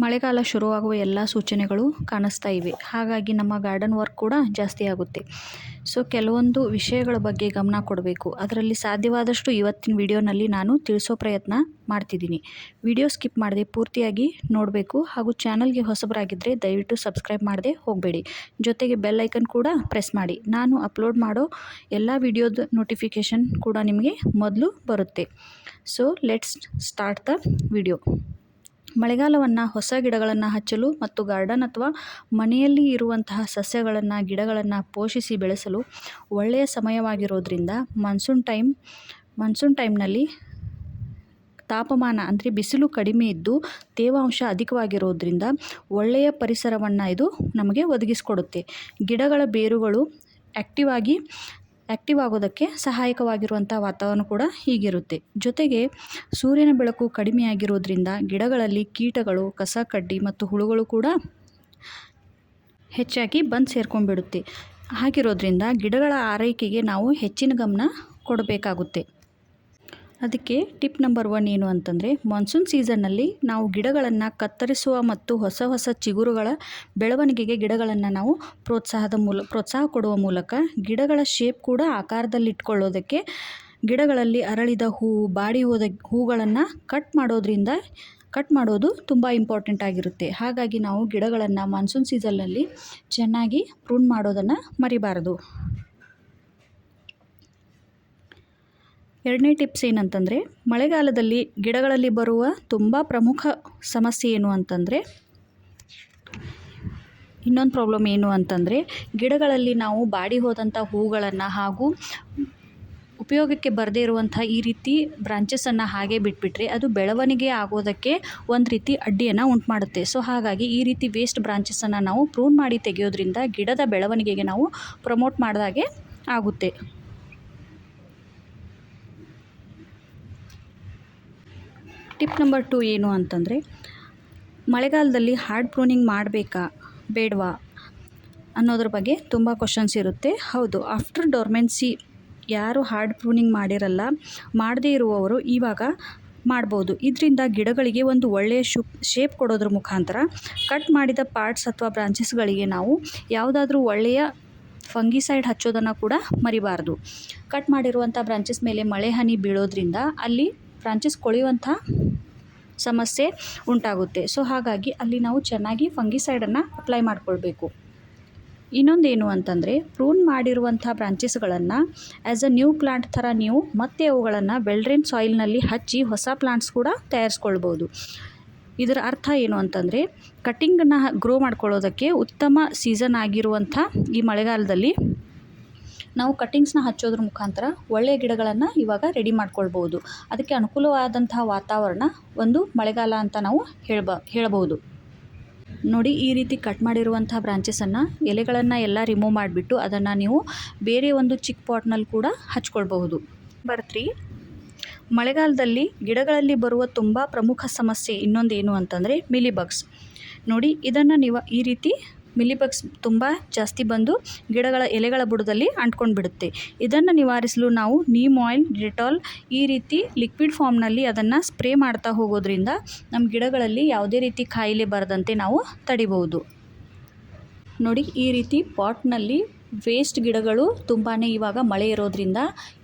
ಮಳೆಗಾಲ ಶುರುವಾಗುವ ಎಲ್ಲ ಸೂಚನೆಗಳು ಕಾಣಿಸ್ತಾ ಇವೆ. ಹಾಗಾಗಿ ನಮ್ಮ ಗಾರ್ಡನ್ ವರ್ಕ್ ಕೂಡ ಜಾಸ್ತಿ ಆಗುತ್ತೆ. ಸೊ, ಕೆಲವೊಂದು ವಿಷಯಗಳ ಬಗ್ಗೆ ಗಮನ ಕೊಡಬೇಕು. ಅದರಲ್ಲಿ ಸಾಧ್ಯವಾದಷ್ಟು ಇವತ್ತಿನ ವಿಡಿಯೋನಲ್ಲಿ ನಾನು ತಿಳಿಸೋ ಪ್ರಯತ್ನ ಮಾಡ್ತಿದ್ದೀನಿ. ವಿಡಿಯೋ ಸ್ಕಿಪ್ ಮಾಡದೆ ಪೂರ್ತಿಯಾಗಿ ನೋಡಬೇಕು ಹಾಗೂ ಚಾನಲ್ಗೆ ಹೊಸಬರಾಗಿದ್ದರೆ ದಯವಿಟ್ಟು ಸಬ್ಸ್ಕ್ರೈಬ್ ಮಾಡದೆ ಹೋಗಬೇಡಿ. ಜೊತೆಗೆ ಬೆಲ್ ಐಕನ್ ಕೂಡ ಪ್ರೆಸ್ ಮಾಡಿ. ನಾನು ಅಪ್ಲೋಡ್ ಮಾಡೋ ಎಲ್ಲ ವಿಡಿಯೋದ ನೋಟಿಫಿಕೇಷನ್ ಕೂಡ ನಿಮಗೆ ಮೊದಲು ಬರುತ್ತೆ. So, let's start the video. ಮಳೆಗಾಲವನ್ನು ಹೊಸ ಗಿಡಗಳನ್ನು ಹಚ್ಚಲು ಮತ್ತು ಗಾರ್ಡನ್ ಅಥವಾ ಮನೆಯಲ್ಲಿ ಇರುವಂತಹ ಸಸ್ಯಗಳನ್ನು, ಗಿಡಗಳನ್ನು ಪೋಷಿಸಿ ಬೆಳೆಸಲು ಒಳ್ಳೆಯ ಸಮಯವಾಗಿರೋದ್ರಿಂದ ಮಾನ್ಸೂನ್ ಟೈಮ್ ಮಾನ್ಸೂನ್ ಟೈಮ್ನಲ್ಲಿ ತಾಪಮಾನ ಅಂದರೆ ಬಿಸಿಲು ಕಡಿಮೆ ಇದ್ದು ತೇವಾಂಶ ಅಧಿಕವಾಗಿರೋದ್ರಿಂದ ಒಳ್ಳೆಯ ಪರಿಸರವನ್ನು ಇದು ನಮಗೆ ಒದಗಿಸಿಕೊಡುತ್ತೆ. ಗಿಡಗಳ ಬೇರುಗಳು ಆ್ಯಕ್ಟಿವ್ ಆಗಿ ಆ್ಯಕ್ಟಿವ್ ಆಗೋದಕ್ಕೆ ಸಹಾಯಕವಾಗಿರುವಂಥ ವಾತಾವರಣ ಕೂಡ ಹೀಗಿರುತ್ತೆ. ಜೊತೆಗೆ ಸೂರ್ಯನ ಬೆಳಕು ಕಡಿಮೆಯಾಗಿರೋದ್ರಿಂದ ಗಿಡಗಳಲ್ಲಿ ಕೀಟಗಳು, ಕಸ ಕಡ್ಡಿ ಮತ್ತು ಹುಳುಗಳು ಕೂಡ ಹೆಚ್ಚಾಗಿ ಬಂದು ಸೇರ್ಕೊಂಡ್ಬಿಡುತ್ತೆ. ಹಾಗಿರೋದ್ರಿಂದ ಗಿಡಗಳ ಆರೈಕೆಗೆ ನಾವು ಹೆಚ್ಚಿನ ಗಮನ ಕೊಡಬೇಕಾಗುತ್ತೆ. ಅದಕ್ಕೆ ಟಿಪ್ ನಂಬರ್ ಒನ್ ಏನು ಅಂತಂದರೆ ಮಾನ್ಸೂನ್ ಸೀಸನ್ನಲ್ಲಿ ನಾವು ಗಿಡಗಳನ್ನು ಕತ್ತರಿಸುವ ಮತ್ತು ಹೊಸ ಹೊಸ ಚಿಗುರುಗಳ ಬೆಳವಣಿಗೆಗೆ ಗಿಡಗಳನ್ನು ನಾವು ಪ್ರೋತ್ಸಾಹದ ಮೂಲ, ಪ್ರೋತ್ಸಾಹ ಕೊಡುವ ಮೂಲಕ ಗಿಡಗಳ ಶೇಪ್ ಕೂಡ ಆಕಾರದಲ್ಲಿಟ್ಕೊಳ್ಳೋದಕ್ಕೆ ಗಿಡಗಳಲ್ಲಿ ಅರಳಿದ ಹೂವು ಬಾಡಿ ಹೋದ ಹೂಗಳನ್ನು ಕಟ್ ಮಾಡೋದ್ರಿಂದ ಕಟ್ ಮಾಡೋದು ತುಂಬ ಇಂಪಾರ್ಟೆಂಟ್ ಆಗಿರುತ್ತೆ. ಹಾಗಾಗಿ ನಾವು ಗಿಡಗಳನ್ನು ಮಾನ್ಸೂನ್ ಸೀಸನ್ನಲ್ಲಿ ಚೆನ್ನಾಗಿ ಪ್ರೂನ್ ಮಾಡೋದನ್ನು ಮರಿಬಾರದು. ಎರಡನೇ ಟಿಪ್ಸ್ ಏನಂತಂದರೆ, ಮಳೆಗಾಲದಲ್ಲಿ ಗಿಡಗಳಲ್ಲಿ ಬರುವ ತುಂಬ ಪ್ರಮುಖ ಸಮಸ್ಯೆ ಏನು ಅಂತಂದರೆ, ಇನ್ನೊಂದು ಪ್ರಾಬ್ಲಮ್ ಏನು ಅಂತಂದರೆ, ಗಿಡಗಳಲ್ಲಿ ನಾವು ಬಾಡಿ ಹೋದಂಥ ಹೂಗಳನ್ನು ಹಾಗೂ ಉಪಯೋಗಕ್ಕೆ ಬರದೇ ಇರುವಂಥ ಈ ರೀತಿ ಬ್ರಾಂಚಸನ್ನು ಹಾಗೆ ಬಿಟ್ಬಿಟ್ರೆ ಅದು ಬೆಳವಣಿಗೆ ಆಗೋದಕ್ಕೆ ಒಂದು ರೀತಿ ಅಡ್ಡಿಯನ್ನು ಉಂಟು ಮಾಡುತ್ತೆ ಸೊ ಹಾಗಾಗಿ ಈ ರೀತಿ ವೇಸ್ಟ್ ಬ್ರಾಂಚಸನ್ನು ನಾವು ಪ್ರೂನ್ ಮಾಡಿ ತೆಗೆಯೋದ್ರಿಂದ ಗಿಡದ ಬೆಳವಣಿಗೆಗೆ ನಾವು ಪ್ರಮೋಟ್ ಮಾಡಿದಾಗೆ ಆಗುತ್ತೆ. ಟಿಪ್ ನಂಬರ್ ಟು ಏನು ಅಂತಂದರೆ, ಮಳೆಗಾಲದಲ್ಲಿ ಹಾರ್ಡ್ ಪ್ರೂನಿಂಗ್ ಮಾಡಬೇಕಾ ಬೇಡವಾ ಅನ್ನೋದ್ರ ಬಗ್ಗೆ ತುಂಬ ಕ್ವಶನ್ಸ್ ಇರುತ್ತೆ. ಹೌದು ಆಫ್ಟರ್ ಡೊರ್ಮೆನ್ಸಿ ಯಾರು ಹಾರ್ಡ್ ಪ್ರೂನಿಂಗ್ ಮಾಡಿರಲ್ಲ, ಮಾಡದೇ ಇರುವವರು ಇವಾಗ ಮಾಡ್ಬೋದು. ಇದರಿಂದ ಗಿಡಗಳಿಗೆ ಒಂದು ಒಳ್ಳೆಯ ಶು ಶೇಪ್ ಕೊಡೋದ್ರ ಮುಖಾಂತರ ಕಟ್ ಮಾಡಿದ ಪಾರ್ಟ್ಸ್ ಅಥವಾ ಬ್ರಾಂಚಸ್ಗಳಿಗೆ ನಾವು ಯಾವುದಾದ್ರೂ ಒಳ್ಳೆಯ ಫಂಗಿಸೈಡ್ ಹಚ್ಚೋದನ್ನು ಕೂಡ ಮರಿಬಾರ್ದು. ಕಟ್ ಮಾಡಿರುವಂಥ ಬ್ರಾಂಚಸ್ ಮೇಲೆ ಮಳೆ ಹನಿ ಬೀಳೋದ್ರಿಂದ ಅಲ್ಲಿ ಬ್ರಾಂಚಸ್ ಕೊಳೆಯುವಂಥ ಸಮಸ್ಯೆ ಉಂಟಾಗುತ್ತೆ. ಸೊ ಹಾಗಾಗಿ ಅಲ್ಲಿ ನಾವು ಚೆನ್ನಾಗಿ ಫಂಗಿಸೈಡನ್ನು ಅಪ್ಲೈ ಮಾಡಿಕೊಳ್ಬೇಕು. ಇನ್ನೊಂದೇನು ಅಂತಂದರೆ ಪ್ರೂನ್ ಮಾಡಿರುವಂಥ ಬ್ರಾಂಚಸ್ಗಳನ್ನು ಆ್ಯಸ್ ಅ ನ್ಯೂ ಪ್ಲಾಂಟ್ ಥರ ನೀವು ಮತ್ತೆ ಅವುಗಳನ್ನು ಬೆಲ್ಡ್ರೇನ್ ಸಾಯಿಲ್ನಲ್ಲಿ ಹಚ್ಚಿ ಹೊಸ ಪ್ಲಾಂಟ್ಸ್ ಕೂಡ ತಯಾರಿಸ್ಕೊಳ್ಬೋದು. ಇದರ ಅರ್ಥ ಏನು ಅಂತಂದರೆ ಕಟ್ಟಿಂಗನ್ನು ಗ್ರೋ ಮಾಡ್ಕೊಳ್ಳೋದಕ್ಕೆ ಉತ್ತಮ ಸೀಸನ್ ಆಗಿರುವಂಥ ಈ ಮಳೆಗಾಲದಲ್ಲಿ ನಾವು ಕಟ್ಟಿಂಗ್ಸ್ನ ಹಚ್ಚೋದ್ರ ಮುಖಾಂತರ ಒಳ್ಳೆಯ ಗಿಡಗಳನ್ನು ಇವಾಗ ರೆಡಿ ಮಾಡ್ಕೊಳ್ಬೋದು ಅದಕ್ಕೆ ಅನುಕೂಲವಾದಂತಹ ವಾತಾವರಣ ಒಂದು ಮಳೆಗಾಲ ಅಂತ ನಾವು ಹೇಳ್ಬ, ಹೇಳಬಹುದು. ನೋಡಿ, ಈ ರೀತಿ ಕಟ್ ಮಾಡಿರುವಂಥ ಬ್ರಾಂಚಸನ್ನು ಎಲೆಗಳನ್ನು ಎಲ್ಲ ರಿಮೂವ್ ಮಾಡಿಬಿಟ್ಟು ಅದನ್ನು ನೀವು ಬೇರೆ ಒಂದು ಚಿಕ್ಕ ಪಾಟ್ನಲ್ಲಿ ಕೂಡ ಹಚ್ಕೊಳ್ಬಹುದು. ಬರ್ತ್ರಿ ಮಳೆಗಾಲದಲ್ಲಿ ಗಿಡಗಳಲ್ಲಿ ಬರುವ ತುಂಬ ಪ್ರಮುಖ ಸಮಸ್ಯೆ ಇನ್ನೊಂದು ಏನು ಅಂತಂದರೆ ಮಿಲಿಬಗ್ಸ್. ನೋಡಿ, ಇದನ್ನು ನೀವು ಈ ರೀತಿ ಮಿಲಿಬಗ್ಸ್ ತುಂಬ ಜಾಸ್ತಿ ಬಂದು ಗಿಡಗಳ ಎಲೆಗಳ ಬುಡದಲ್ಲಿ ಅಂಟ್ಕೊಂಡು ಬಿಡುತ್ತೆ ಇದನ್ನು ನಿವಾರಿಸಲು ನಾವು ನೀಮ್ ಆಯಿಲ್, ಡೆಟಾಲ್ ಈ ರೀತಿ ಲಿಕ್ವಿಡ್ ಫಾರ್ಮ್ನಲ್ಲಿ ಅದನ್ನು ಸ್ಪ್ರೇ ಮಾಡ್ತಾ ಹೋಗೋದ್ರಿಂದ ನಮ್ಮ ಗಿಡಗಳಲ್ಲಿ ಯಾವುದೇ ರೀತಿ ಕಾಯಿಲೆ ಬರದಂತೆ ನಾವು ತಡಿಬೋದು. ನೋಡಿ ಈ ರೀತಿ ಪಾಟ್ನಲ್ಲಿ ವೇಸ್ಟ್ ಗಿಡಗಳು ತುಂಬಾ ಇವಾಗ ಮಳೆ ಇರೋದ್ರಿಂದ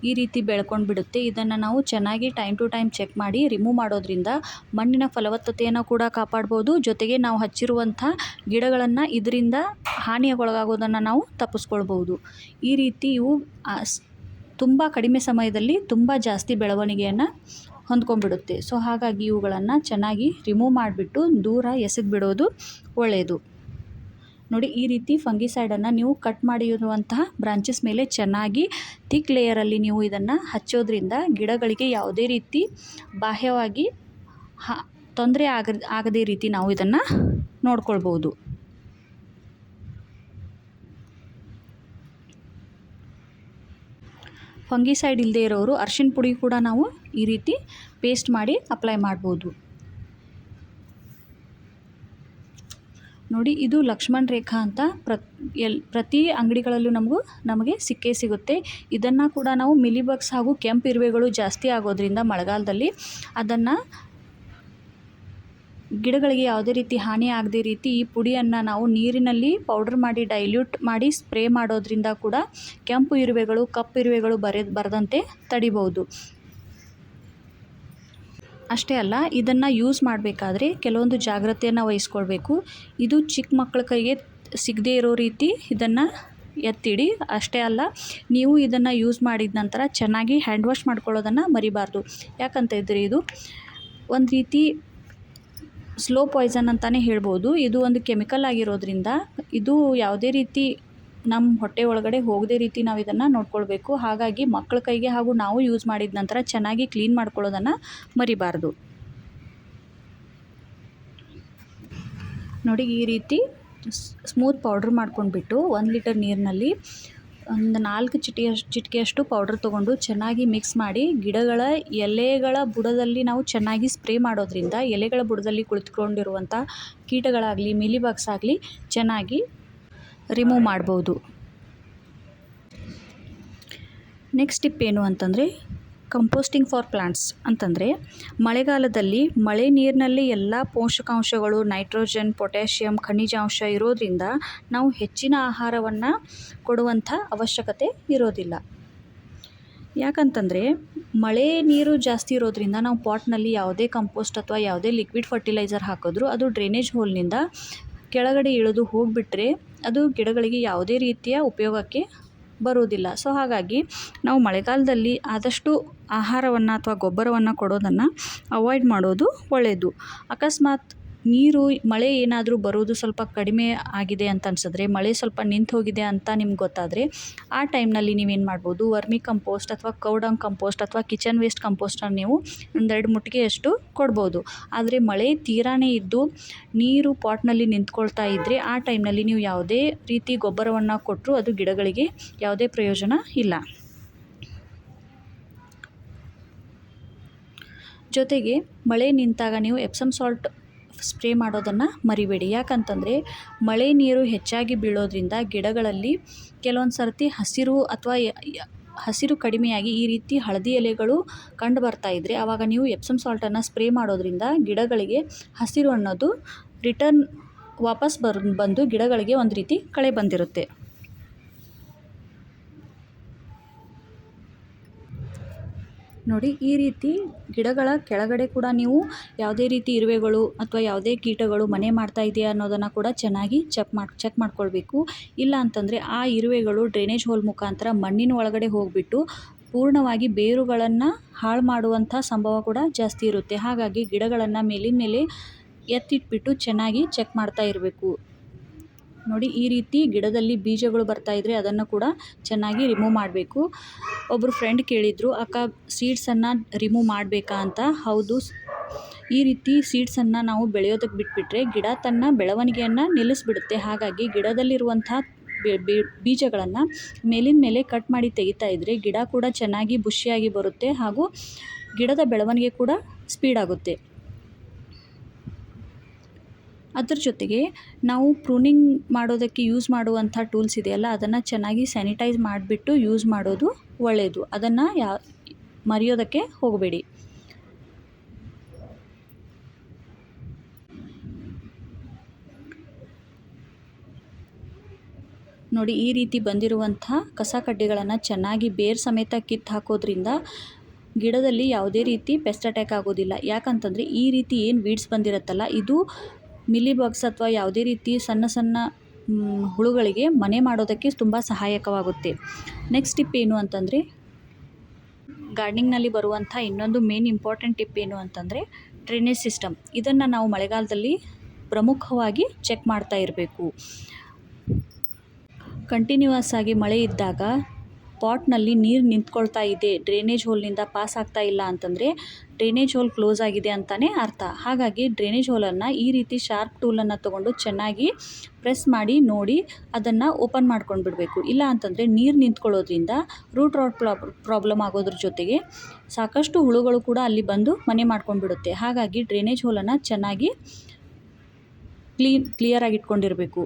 ಈ ರೀತಿ ಬೆಳ್ಕೊಂಡು ಬಿಡುತ್ತೆ ಇದನ್ನು ನಾವು ಚೆನ್ನಾಗಿ ಟೈಮ್ ಟು ಟೈಮ್ ಚೆಕ್ ಮಾಡಿ ರಿಮೂವ್ ಮಾಡೋದ್ರಿಂದ ಮಣ್ಣಿನ ಫಲವತ್ತತೆಯನ್ನು ಕೂಡ ಕಾಪಾಡ್ಬೋದು. ಜೊತೆಗೆ ನಾವು ಹಚ್ಚಿರುವಂಥ ಗಿಡಗಳನ್ನು ಇದರಿಂದ ಹಾನಿಗೊಳಗಾಗೋದನ್ನು ನಾವು ತಪ್ಪಿಸ್ಕೊಳ್ಬೋದು. ಈ ರೀತಿ ಇವು ತುಂಬ ಕಡಿಮೆ ಸಮಯದಲ್ಲಿ ತುಂಬ ಜಾಸ್ತಿ ಬೆಳವಣಿಗೆಯನ್ನು ಹೊಂದ್ಕೊಂಡ್ಬಿಡುತ್ತೆ. ಸೊ ಹಾಗಾಗಿ ಇವುಗಳನ್ನು ಚೆನ್ನಾಗಿ ರಿಮೂವ್ ಮಾಡಿಬಿಟ್ಟು ದೂರ ಎಸೆದು ಬಿಡೋದು ಒಳ್ಳೆಯದು ನೋಡಿ, ಈ ರೀತಿ ಫಂಗಿಸೈಡನ್ನು ನೀವು ಕಟ್ ಮಾಡಿರುವಂತಹ ಬ್ರಾಂಚಸ್ ಮೇಲೆ ಚೆನ್ನಾಗಿ ಥಿಕ್ ಲೇಯರಲ್ಲಿ ನೀವು ಇದನ್ನು ಹಚ್ಚೋದ್ರಿಂದ ಗಿಡಗಳಿಗೆ ಯಾವುದೇ ರೀತಿ ಬಾಹ್ಯವಾಗಿ ಹ, ತೊಂದರೆ ಆಗ ಆಗದೇ ರೀತಿ ನಾವು ಇದನ್ನು ನೋಡ್ಕೊಳ್ಬೋದು. ಫಂಗಿಸೈಡ್ ಇಲ್ಲದೆ ಇರೋರು ಅರ್ಶಿನ ಪುಡಿ ಕೂಡ ನಾವು ಈ ರೀತಿ ಪೇಸ್ಟ್ ಮಾಡಿ ಅಪ್ಲೈ ಮಾಡ್ಬೋದು. ನೋಡಿ, ಇದು ಲಕ್ಷ್ಮಣ್ ರೇಖಾ ಅಂತ ಪ್ರ, ಎಲ್, ಪ್ರತಿ ಅಂಗಡಿಗಳಲ್ಲೂ ನಮಗೂ ನಮಗೆ ಸಿಕ್ಕೇ ಸಿಗುತ್ತೆ. ಇದನ್ನು ಕೂಡ ನಾವು ಮಿಲಿಬಗ್ಸ್ ಹಾಗೂ ಕೆಂಪು ಇರುವೆಗಳು ಜಾಸ್ತಿ ಆಗೋದ್ರಿಂದ ಮಳೆಗಾಲದಲ್ಲಿ ಅದನ್ನು ಗಿಡಗಳಿಗೆ ಯಾವುದೇ ರೀತಿ ಹಾನಿ ಆಗದೆ ರೀತಿ ಈ ಪುಡಿಯನ್ನು ನಾವು ನೀರಿನಲ್ಲಿ ಪೌಡರ್ ಮಾಡಿ, ಡೈಲ್ಯೂಟ್ ಮಾಡಿ, ಸ್ಪ್ರೇ ಮಾಡೋದ್ರಿಂದ ಕೂಡ ಕೆಂಪು ಇರುವೆಗಳು, ಕಪ್ಪು ಇರುವೆಗಳು ಬರೆ, ಬರದಂತೆ ತಡಿಬೋದು. ಅಷ್ಟೇ ಅಲ್ಲ, ಇದನ್ನು ಯೂಸ್ ಮಾಡಬೇಕಾದ್ರೆ ಕೆಲವೊಂದು ಜಾಗ್ರತೆಯನ್ನು ವಹಿಸ್ಕೊಳ್ಬೇಕು. ಇದು ಚಿಕ್ಕ ಮಕ್ಕಳ ಕೈಗೆ ಸಿಗದೇ ಇರೋ ರೀತಿ ಇದನ್ನು ಎತ್ತಿಡಿ. ಅಷ್ಟೇ ಅಲ್ಲ, ನೀವು ಇದನ್ನು ಯೂಸ್ ಮಾಡಿದ ನಂತರ ಚೆನ್ನಾಗಿ ಹ್ಯಾಂಡ್ ವಾಶ್ ಮಾಡ್ಕೊಳ್ಳೋದನ್ನು ಮರಿಬಾರ್ದು. ಯಾಕಂತ ಇದ್ದರೆ ಇದು ಒಂದು ರೀತಿ ಸ್ಲೋ ಪಾಯ್ಸನ್ ಅಂತಲೇ ಹೇಳ್ಬೋದು. ಇದು ಒಂದು ಕೆಮಿಕಲ್ ಆಗಿರೋದ್ರಿಂದ ಇದು ಯಾವುದೇ ರೀತಿ ನಮ್ಮ ಹೊಟ್ಟೆ ಒಳಗಡೆ ಹೋಗದೇ ರೀತಿ ನಾವು ಇದನ್ನು ನೋಡ್ಕೊಳ್ಬೇಕು. ಹಾಗಾಗಿ ಮಕ್ಕಳ ಕೈಗೆ ಹಾಗೂ ನಾವು ಯೂಸ್ ಮಾಡಿದ ನಂತರ ಚೆನ್ನಾಗಿ ಕ್ಲೀನ್ ಮಾಡ್ಕೊಳ್ಳೋದನ್ನು ಮರಿಬಾರ್ದು. ನೋಡಿ ಈ ರೀತಿ ಸ್ಮೂತ್ ಪೌಡ್ರ್ ಮಾಡ್ಕೊಂಡ್ಬಿಟ್ಟು ಒಂದು ಲೀಟರ್ ನೀರಿನಲ್ಲಿ ಒಂದು ನಾಲ್ಕು ಚಿಟಿಯ ಚಿಟಿಕೆಯಷ್ಟು ಪೌಡ್ರ್ ತೊಗೊಂಡು ಚೆನ್ನಾಗಿ ಮಿಕ್ಸ್ ಮಾಡಿ ಗಿಡಗಳ ಎಲೆಗಳ ಬುಡದಲ್ಲಿ ನಾವು ಚೆನ್ನಾಗಿ ಸ್ಪ್ರೇ ಮಾಡೋದ್ರಿಂದ ಎಲೆಗಳ ಬುಡದಲ್ಲಿ ಕುಳಿತುಕೊಂಡಿರುವಂಥ ಕೀಟಗಳಾಗಲಿ ಮಿಲಿಬಗ್ಸ್ ಆಗಲಿ ಚೆನ್ನಾಗಿ ರಿಮೂವ್ ಮಾಡ್ಬೋದು. ನೆಕ್ಸ್ಟ್ ಟಿಪ್ ಏನು ಅಂತಂದರೆ, ಕಂಪೋಸ್ಟಿಂಗ್ ಫಾರ್ ಪ್ಲಾಂಟ್ಸ್ ಅಂತಂದರೆ, ಮಳೆಗಾಲದಲ್ಲಿ ಮಳೆ ನೀರಿನಲ್ಲಿ ಎಲ್ಲ ಪೋಷಕಾಂಶಗಳು, ನೈಟ್ರೋಜನ್, ಪೊಟ್ಯಾಷಿಯಂ, ಖನಿಜಾಂಶ ಇರೋದ್ರಿಂದ ನಾವು ಹೆಚ್ಚಿನ ಆಹಾರವನ್ನು ಕೊಡುವಂಥ ಅವಶ್ಯಕತೆ ಇರೋದಿಲ್ಲ. ಯಾಕಂತಂದರೆ, ಮಳೆ ನೀರು ಜಾಸ್ತಿ ಇರೋದ್ರಿಂದ ನಾವು ಪಾಟ್ನಲ್ಲಿ ಯಾವುದೇ ಕಂಪೋಸ್ಟ್ ಅಥವಾ ಯಾವುದೇ ಲಿಕ್ವಿಡ್ ಫರ್ಟಿಲೈಸರ್ ಹಾಕಿದ್ರೂ ಅದು ಡ್ರೈನೇಜ್ ಹೋಲ್ನಿಂದ ಕೆಳಗಡೆ ಇಳಿದು ಹೋಗಿಬಿಟ್ರೆ ಅದು ಗಿಡಗಳಿಗೆ ಯಾವುದೇ ರೀತಿಯ ಉಪಯೋಗಕ್ಕೆ ಬರೋದಿಲ್ಲ ಸೊ, ಹಾಗಾಗಿ ನಾವು ಮಳೆಗಾಲದಲ್ಲಿ ಆದಷ್ಟು ಆಹಾರವನ್ನು ಅಥವಾ ಗೊಬ್ಬರವನ್ನು ಕೊಡೋದನ್ನು ಅವಾಯ್ಡ್ ಮಾಡೋದು ಒಳ್ಳೆಯದು ಅಕಸ್ಮಾತ್ ನೀರು, ಮಳೆ ಏನಾದರೂ ಬರೋದು ಸ್ವಲ್ಪ ಕಡಿಮೆ ಆಗಿದೆ ಅಂತ ಅನ್ಸಿದ್ರೆ, ಮಳೆ ಸ್ವಲ್ಪ ನಿಂತು ಹೋಗಿದೆ ಅಂತ ನಿಮ್ಗೆ ಗೊತ್ತಾದರೆ, ಆ ಟೈಮ್ನಲ್ಲಿ ನೀವೇನು ಮಾಡ್ಬೋದು? ವರ್ಮಿ ಕಂಪೋಸ್ಟ್ ಅಥವಾ ಕೌಡಂಗ್ ಕಂಪೋಸ್ಟ್ ಅಥವಾ ಕಿಚನ್ ವೇಸ್ಟ್ ಕಂಪೋಸ್ಟನ್ನು ನೀವು ಒಂದೆರಡು ಮುಟ್ಟಿಗೆಯಷ್ಟು ಕೊಡ್ಬೋದು. ಆದರೆ ಮಳೆ ತೀರಾನೇ ಇದ್ದು ನೀರು ಪಾಟ್ನಲ್ಲಿ ನಿಂತ್ಕೊಳ್ತಾ ಇದ್ದರೆ ಆ ಟೈಮ್ನಲ್ಲಿ ನೀವು ಯಾವುದೇ ರೀತಿ ಗೊಬ್ಬರವನ್ನು ಕೊಟ್ಟರೂ ಅದು ಗಿಡಗಳಿಗೆ ಯಾವುದೇ ಪ್ರಯೋಜನ ಇಲ್ಲ. ಜೊತೆಗೆ ಮಳೆ ನಿಂತಾಗ ನೀವು ಎಪ್ಸಮ್ ಸಾಲ್ಟ್ ಸ್ಪ್ರೇ ಮಾಡೋದನ್ನು ಮರಿಬೇಡಿ. ಯಾಕಂತಂದರೆ ಮಳೆ ನೀರು ಹೆಚ್ಚಾಗಿ ಬೀಳೋದ್ರಿಂದ ಗಿಡಗಳಲ್ಲಿ ಕೆಲವೊಂದು ಸರ್ತಿ ಹಸಿರು ಅಥವಾ ಹಸಿರು ಕಡಿಮೆಯಾಗಿ ಈ ರೀತಿ ಹಳದಿ ಎಲೆಗಳು ಕಂಡು ಬರ್ತಾ ಇದ್ದರೆ ಆವಾಗ ನೀವು ಎಪ್ಸಮ್ ಸಾಲ್ಟನ್ನು ಸ್ಪ್ರೇ ಮಾಡೋದ್ರಿಂದ ಗಿಡಗಳಿಗೆ ಹಸಿರು ಅನ್ನೋದು ರಿಟರ್ನ್ ವಾಪಸ್ ಬರ್, ಬಂದು ಗಿಡಗಳಿಗೆ ಒಂದು ರೀತಿ ಕಳೆ ಬಂದಿರುತ್ತೆ. ನೋಡಿ, ಈ ರೀತಿ ಗಿಡಗಳ ಕೆಳಗಡೆ ಕೂಡ ನೀವು ಯಾವುದೇ ರೀತಿ ಇರುವೆಗಳು ಅಥವಾ ಯಾವುದೇ ಕೀಟಗಳು ಮನೆ ಮಾಡ್ತಾ ಇದೆಯಾ ಅನ್ನೋದನ್ನು ಕೂಡ ಚೆನ್ನಾಗಿ ಚೆಕ್ ಮಾಡಿ ಚೆಕ್ ಮಾಡ್ಕೊಳ್ಬೇಕು. ಇಲ್ಲ ಅಂತಂದರೆ ಆ ಇರುವೆಗಳು ಡ್ರೈನೇಜ್ ಹೋಲ್ ಮುಖಾಂತರ ಮಣ್ಣಿನ ಒಳಗಡೆ ಹೋಗಿಬಿಟ್ಟು ಪೂರ್ಣವಾಗಿ ಬೇರುಗಳನ್ನು ಹಾಳು ಮಾಡುವಂಥ ಸಂಭವ ಕೂಡ ಜಾಸ್ತಿ ಇರುತ್ತೆ. ಹಾಗಾಗಿ ಗಿಡಗಳನ್ನು ಮೇಲಿನ ಮೇಲೆ ಎತ್ತಿಟ್ಬಿಟ್ಟು ಚೆನ್ನಾಗಿ ಚೆಕ್ ಮಾಡ್ತಾ ಇರಬೇಕು. ನೋಡಿ, ಈ ರೀತಿ ಗಿಡದಲ್ಲಿ ಬೀಜಗಳು ಬರ್ತಾ ಇದ್ದರೆ ಅದನ್ನು ಕೂಡ ಚೆನ್ನಾಗಿ ರಿಮೂವ್ ಮಾಡಬೇಕು. ಒಬ್ಬರು ಫ್ರೆಂಡ್ ಕೇಳಿದರು, ಅಕ್ಕ ಸೀಡ್ಸನ್ನು ರಿಮೂವ್ ಮಾಡಬೇಕಾ ಅಂತ? ಹೌದು. ಈ ರೀತಿ ಸೀಡ್ಸನ್ನು ನಾವು ಬೆಳೆಯೋದಕ್ಕೆ ಬಿಟ್ಬಿಟ್ರೆ ಗಿಡ ತನ್ನ ಬೆಳವಣಿಗೆಯನ್ನು ನಿಲ್ಲಿಸ್ಬಿಡುತ್ತೆ. ಹಾಗಾಗಿ ಗಿಡದಲ್ಲಿರುವಂಥ ಬೀಜಗಳನ್ನು ಮೇಲಿನ ಮೇಲೆ ಕಟ್ ಮಾಡಿ ತೆಗಿತಾ ಇದ್ದರೆ ಗಿಡ ಕೂಡ ಚೆನ್ನಾಗಿ ಬುಷಿಯಾಗಿ ಬರುತ್ತೆ ಹಾಗೂ ಗಿಡದ ಬೆಳವಣಿಗೆ ಕೂಡ ಸ್ಪೀಡ್ ಆಗುತ್ತೆ. ಅದ್ರ ಜೊತೆಗೆ ನಾವು ಪ್ರೂನಿಂಗ್ ಮಾಡೋದಕ್ಕೆ ಯೂಸ್ ಮಾಡುವಂಥ ಟೂಲ್ಸ್ ಇದೆಯಲ್ಲ, ಅದನ್ನು ಚೆನ್ನಾಗಿ ಸ್ಯಾನಿಟೈಸ್ ಮಾಡಿಬಿಟ್ಟು ಯೂಸ್ ಮಾಡೋದು ಒಳ್ಳೆಯದು ಅದನ್ನು ಯಾ, ಮರೆಯೋದಕ್ಕೆ ಹೋಗಬೇಡಿ. ನೋಡಿ, ಈ ರೀತಿ ಬಂದಿರುವಂಥ ಕಸ ಕಡ್ಡಿಗಳನ್ನು ಚೆನ್ನಾಗಿ ಬೇರ್ ಸಮೇತ ಕಿತ್ತು ಹಾಕೋದ್ರಿಂದ ಗಿಡದಲ್ಲಿ ಯಾವುದೇ ರೀತಿ ಪೆಸ್ಟ್ ಅಟ್ಯಾಕ್ ಆಗೋದಿಲ್ಲ. ಯಾಕಂತಂದರೆ ಈ ರೀತಿ ಏನು ವೀಡ್ಸ್ ಬಂದಿರುತ್ತಲ್ಲ, ಇದು ಮಿಲಿಬಗ್ಸ್ ಅಥವಾ ಯಾವುದೇ ರೀತಿ ಸಣ್ಣ ಸಣ್ಣ ಹುಳುಗಳಿಗೆ ಮನೆ ಮಾಡೋದಕ್ಕೆ ತುಂಬ ಸಹಾಯಕವಾಗುತ್ತೆ. ನೆಕ್ಸ್ಟ್ ಟಿಪ್ ಏನು ಅಂತಂದರೆ ಗಾರ್ಡ್ನಿಂಗ್ನಲ್ಲಿ ಬರುವಂಥ ಇನ್ನೊಂದು ಮೇನ್ ಇಂಪಾರ್ಟೆಂಟ್ ಟಿಪ್ ಏನು ಅಂತಂದರೆ ಡ್ರೈನೇಜ್ ಸಿಸ್ಟಮ್ ಇದನ್ನು ನಾವು ಮಳೆಗಾಲದಲ್ಲಿ ಪ್ರಮುಖವಾಗಿ ಚೆಕ್ ಮಾಡ್ತಾ ಇರಬೇಕು. ಕಂಟಿನ್ಯೂಯಸ್ ಆಗಿ ಮಳೆ ಇದ್ದಾಗ ಪಾಟ್ನಲ್ಲಿ ನೀರು ನಿಂತ್ಕೊಳ್ತಾ ಇದೆ. ಡ್ರೈನೇಜ್ ಹೋಲ್ನಿಂದ ಪಾಸ್ ಆಗ್ತಾ ಇಲ್ಲ ಅಂತಂದರೆ ಡ್ರೈನೇಜ್ ಹೋಲ್ ಕ್ಲೋಸ್ ಆಗಿದೆ ಅಂತಲೇ ಅರ್ಥ. ಹಾಗಾಗಿ ಡ್ರೈನೇಜ್ ಹೋಲನ್ನು ಈ ರೀತಿ ಶಾರ್ಪ್ ಟೂಲನ್ನು ತೊಗೊಂಡು ಚೆನ್ನಾಗಿ ಪ್ರೆಸ್ ಮಾಡಿ, ನೋಡಿ, ಅದನ್ನು ಓಪನ್ ಮಾಡ್ಕೊಂಡು ಬಿಡಬೇಕು ಇಲ್ಲ ಅಂತಂದರೆ ನೀರು ನಿಂತ್ಕೊಳ್ಳೋದ್ರಿಂದ ರೂಟ್ ರಾಟ್ ಪ್ರಾಬ್ಲಮ್ ಆಗೋದ್ರ ಜೊತೆಗೆ ಸಾಕಷ್ಟು ಹುಳುಗಳು ಕೂಡ ಅಲ್ಲಿ ಬಂದು ಮನೆ ಮಾಡ್ಕೊಂಡ್ಬಿಡುತ್ತೆ. ಹಾಗಾಗಿ ಡ್ರೈನೇಜ್ ಹೋಲನ್ನು ಚೆನ್ನಾಗಿ ಕ್ಲೀನ್ ಕ್ಲಿಯರಾಗಿ ಇಟ್ಕೊಂಡಿರಬೇಕು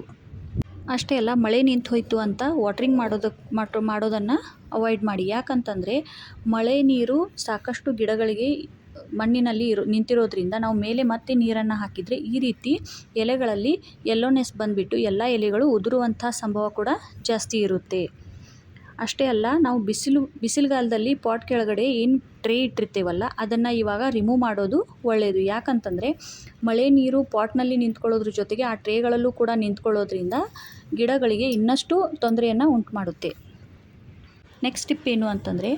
ಅಷ್ಟೇ ಅಲ್ಲ, ಮಳೆ ನಿಂತು ಹೋಯಿತು ಅಂತ ವಾಟ್ರಿಂಗ್ ಮಾಡೋದಕ್ಕೆ ಮಾಟೋ ಮಾಡೋದನ್ನು ಅವಾಯ್ಡ್ ಮಾಡಿ. ಯಾಕಂತಂದರೆ, ಮಳೆ ನೀರು ಸಾಕಷ್ಟು ಗಿಡಗಳಿಗೆ ಮಣ್ಣಿನಲ್ಲಿ ಇರೋ, ನಿಂತಿರೋದ್ರಿಂದ ನಾವು ಮೇಲೆ ಮತ್ತೆ ನೀರನ್ನು ಹಾಕಿದರೆ ಈ ರೀತಿ ಎಲೆಗಳಲ್ಲಿ ಎಲ್ಲೋನೆಸ್ ಬಂದುಬಿಟ್ಟು ಎಲ್ಲ ಎಲೆಗಳು ಉದುರುವಂಥ ಸಂಭವ ಕೂಡ ಜಾಸ್ತಿ ಇರುತ್ತೆ. ಅಷ್ಟೇ ಅಲ್ಲ, ನಾವು ಬಿಸಿಲು, ಬಿಸಿಲುಗಾಲದಲ್ಲಿ ಪಾಟ್ ಕೆಳಗಡೆ ಏನು ಟ್ರೇ ಇಟ್ಟಿರ್ತೀವಲ್ಲ, ಅದನ್ನು ಇವಾಗ ರಿಮೂವ್ ಮಾಡೋದು ಒಳ್ಳೆಯದು ಯಾಕಂತಂದರೆ, ಮಳೆ ನೀರು ಪಾಟ್ನಲ್ಲಿ ನಿಂತ್ಕೊಳ್ಳೋದ್ರ ಜೊತೆಗೆ ಆ ಟ್ರೇಗಳಲ್ಲೂ ಕೂಡ ನಿಂತ್ಕೊಳ್ಳೋದ್ರಿಂದ ಗಿಡಗಳಿಗೆ ಇನ್ನಷ್ಟು ತೊಂದರೆಯನ್ನು ಉಂಟು ಮಾಡುತ್ತೆ ನೆಕ್ಸ್ಟ್ ಟಿಪ್ ಏನು ಅಂತಂದರೆ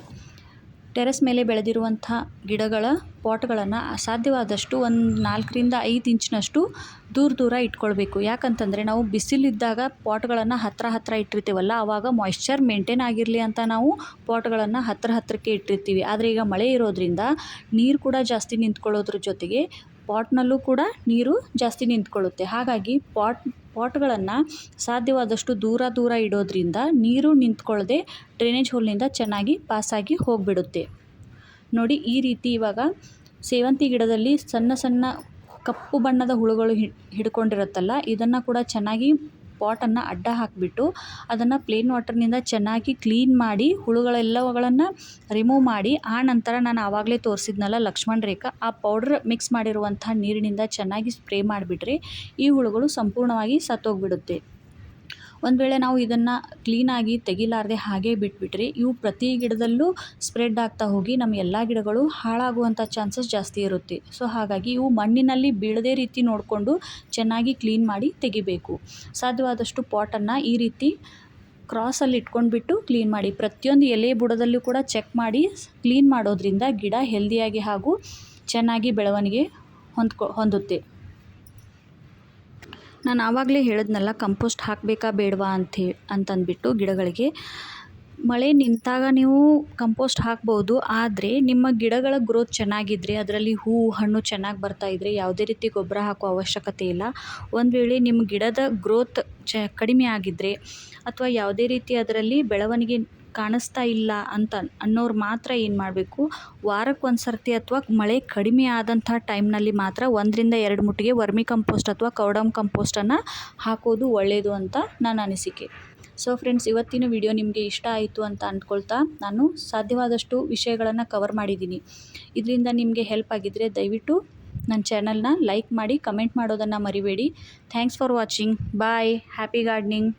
ಟೆರೆಸ್ ಮೇಲೆ ಬೆಳೆದಿರುವಂಥ ಗಿಡಗಳ ಪಾಟ್ಗಳನ್ನು ಸಾಧ್ಯವಾದಷ್ಟು ಒಂದು ನಾಲ್ಕರಿಂದ ಐದು ಇಂಚಿನಷ್ಟು ದೂರ ದೂರ ಇಟ್ಕೊಳ್ಬೇಕು. ಯಾಕಂತಂದರೆ ನಾವು ಬಿಸಿಲಿದ್ದಾಗ ಪಾಟ್ಗಳನ್ನು ಹತ್ತಿರ ಹತ್ತಿರ ಇಟ್ಟಿರ್ತೀವಲ್ಲ ಆವಾಗ ಮಾಯ್ಶ್ಚರ್ ಮೇಂಟೈನ್ ಆಗಿರಲಿ ಅಂತ ನಾವು ಪಾಟ್ಗಳನ್ನು ಹತ್ತಿರ ಹತ್ತಿರಕ್ಕೆ ಇಟ್ಟಿರ್ತೀವಿ. ಆದರೆ ಈಗ ಮಳೆ ಇರೋದ್ರಿಂದ ನೀರು ಕೂಡ ಜಾಸ್ತಿ ನಿಂತ್ಕೊಳ್ಳೋದ್ರ ಜೊತೆಗೆ ಪಾಟ್ನಲ್ಲೂ ಕೂಡ ನೀರು ಜಾಸ್ತಿ ನಿಂತ್ಕೊಳ್ಳುತ್ತೆ. ಹಾಗಾಗಿ ಪಾಟ್, ಪಾಟ್ಗಳನ್ನು ಸಾಧ್ಯವಾದಷ್ಟು ದೂರ ದೂರ ಇಡೋದ್ರಿಂದ ನೀರು ನಿಂತ್ಕೊಳ್ಳದೆ ಡ್ರೈನೇಜ್ ಹೋಲ್ನಿಂದ ಚೆನ್ನಾಗಿ ಪಾಸಾಗಿ ಹೋಗಿಬಿಡುತ್ತೆ. ನೋಡಿ, ಈ ರೀತಿ ಇವಾಗ ಸೇವಂತಿ ಗಿಡದಲ್ಲಿ ಸಣ್ಣ ಸಣ್ಣ ಕಪ್ಪು ಬಣ್ಣದ ಹುಳುಗಳು ಹಿಡ್ ಹಿಡ್ಕೊಂಡಿರುತ್ತಲ್ಲ, ಇದನ್ನು ಕೂಡ ಚೆನ್ನಾಗಿ ಪಾಟನ್ನು ಅಡ್ಡ ಹಾಕಿಬಿಟ್ಟು ಅದನ್ನು ಪ್ಲೇನ್ ವಾಟರ್ನಿಂದ ಚೆನ್ನಾಗಿ ಕ್ಲೀನ್ ಮಾಡಿ ಹುಳುಗಳೆಲ್ಲವುಗಳನ್ನು ರಿಮೂವ್ ಮಾಡಿ, ಆ ನಂತರ ನಾನು ಆವಾಗಲೇ ತೋರಿಸಿದ್ನಲ್ಲ ಲಕ್ಷ್ಮಣ ರೇಖಾ, ಆ ಪೌಡ್ರ್ ಮಿಕ್ಸ್ ಮಾಡಿರುವಂಥ ನೀರಿನಿಂದ ಚೆನ್ನಾಗಿ ಸ್ಪ್ರೇ ಮಾಡಿಬಿಟ್ರೆ ಈ ಹುಳುಗಳು ಸಂಪೂರ್ಣವಾಗಿ ಸತ್ತೋಗ್ಬಿಡುತ್ತೆ. ಒಂದು ವೇಳೆ ನಾವು ಇದನ್ನು ಕ್ಲೀನಾಗಿ ತೆಗಿಲಾರದೆ ಹಾಗೇ ಬಿಟ್ಬಿಟ್ರೆ ಇವು ಪ್ರತಿ ಗಿಡದಲ್ಲೂ ಸ್ಪ್ರೆಡ್ ಆಗ್ತಾ ಹೋಗಿ ನಮ್ಮ ಎಲ್ಲ ಗಿಡಗಳು ಹಾಳಾಗುವಂಥ ಚಾನ್ಸಸ್ ಜಾಸ್ತಿ ಇರುತ್ತೆ. ಸೊ ಹಾಗಾಗಿ ಇವು ಮಣ್ಣಿನಲ್ಲಿ ಬೀಳದೇ ರೀತಿ ನೋಡಿಕೊಂಡು ಚೆನ್ನಾಗಿ ಕ್ಲೀನ್ ಮಾಡಿ ತೆಗಿಬೇಕು. ಸಾಧ್ಯವಾದಷ್ಟು ಪಾಟನ್ನು ಈ ರೀತಿ ಕ್ರಾಸಲ್ಲಿ ಇಟ್ಕೊಂಡ್ಬಿಟ್ಟು ಕ್ಲೀನ್ ಮಾಡಿ, ಪ್ರತಿಯೊಂದು ಎಲೆ ಬುಡದಲ್ಲೂ ಕೂಡ ಚೆಕ್ ಮಾಡಿ ಕ್ಲೀನ್ ಮಾಡೋದ್ರಿಂದ ಗಿಡ ಹೆಲ್ದಿಯಾಗಿ ಹಾಗೂ ಚೆನ್ನಾಗಿ ಬೆಳವಣಿಗೆ ಹೊಂದ್ಕೊ, ಹೊಂದುತ್ತೆ. ನಾನು ಆವಾಗಲೇ ಹೇಳಿದ್ನಲ್ಲ, ಕಂಪೋಸ್ಟ್ ಹಾಕಬೇಕಾ ಬೇಡವಾ? ಅಂಥೇ ಅಂತಂದ್ಬಿಟ್ಟು ಗಿಡಗಳಿಗೆ. ಮಳೆ ನಿಂತಾಗ ನೀವು ಕಂಪೋಸ್ಟ್ ಹಾಕ್ಬೋದು, ಆದರೆ ನಿಮ್ಮ ಗಿಡಗಳ ಗ್ರೋತ್ ಚೆನ್ನಾಗಿದ್ದರೆ ಅದರಲ್ಲಿ ಹೂವು ಹಣ್ಣು ಚೆನ್ನಾಗಿ ಬರ್ತಾ ಇದ್ದರೆ ಯಾವುದೇ ರೀತಿ ಗೊಬ್ಬರ ಹಾಕೋ ಅವಶ್ಯಕತೆ ಇಲ್ಲ. ಒಂದು ವೇಳೆ ನಿಮ್ಮ ಗಿಡದ ಗ್ರೋತ್ ಚ, ಕಡಿಮೆ ಆಗಿದ್ದರೆ ಅಥವಾ ಯಾವುದೇ ರೀತಿ ಅದರಲ್ಲಿ ಬೆಳವಣಿಗೆ ಕಾಣಿಸ್ತಾ ಇಲ್ಲ ಅಂತ ಅನ್ನೋರು ಮಾತ್ರ ಏನು ಮಾಡಬೇಕು? ವಾರಕ್ಕೆ ಒಂದು ಸರ್ತಿ ಅಥವಾ ಮಳೆ ಕಡಿಮೆ ಆದಂಥ ಟೈಮ್ನಲ್ಲಿ ಮಾತ್ರ ಒಂದರಿಂದ ಎರಡು ಮುಟ್ಟಿಗೆ ವರ್ಮಿ ಕಂಪೋಸ್ಟ್ ಅಥವಾ ಕೌಡಮ್ ಕಂಪೋಸ್ಟನ್ನು ಹಾಕೋದು ಒಳ್ಳೆಯದು ಅಂತ ನನ್ನ ಅನಿಸಿಕೆ. ಸೊ ಫ್ರೆಂಡ್ಸ್ ಇವತ್ತಿನ ವಿಡಿಯೋ ನಿಮಗೆ ಇಷ್ಟ ಆಯಿತು ಅಂತ ಅಂದ್ಕೊಳ್ತಾ ನಾನು ಸಾಧ್ಯವಾದಷ್ಟು ವಿಷಯಗಳನ್ನು ಕವರ್ ಮಾಡಿದ್ದೀನಿ. ಇದರಿಂದ ನಿಮಗೆ ಹೆಲ್ಪ್ ಆಗಿದ್ದರೆ ದಯವಿಟ್ಟು ನನ್ನ ಚಾನಲ್ನ ಲೈಕ್ ಮಾಡಿ ಕಮೆಂಟ್ ಮಾಡೋದನ್ನು ಮರಿಬೇಡಿ. Thanks for watching bye happy gardening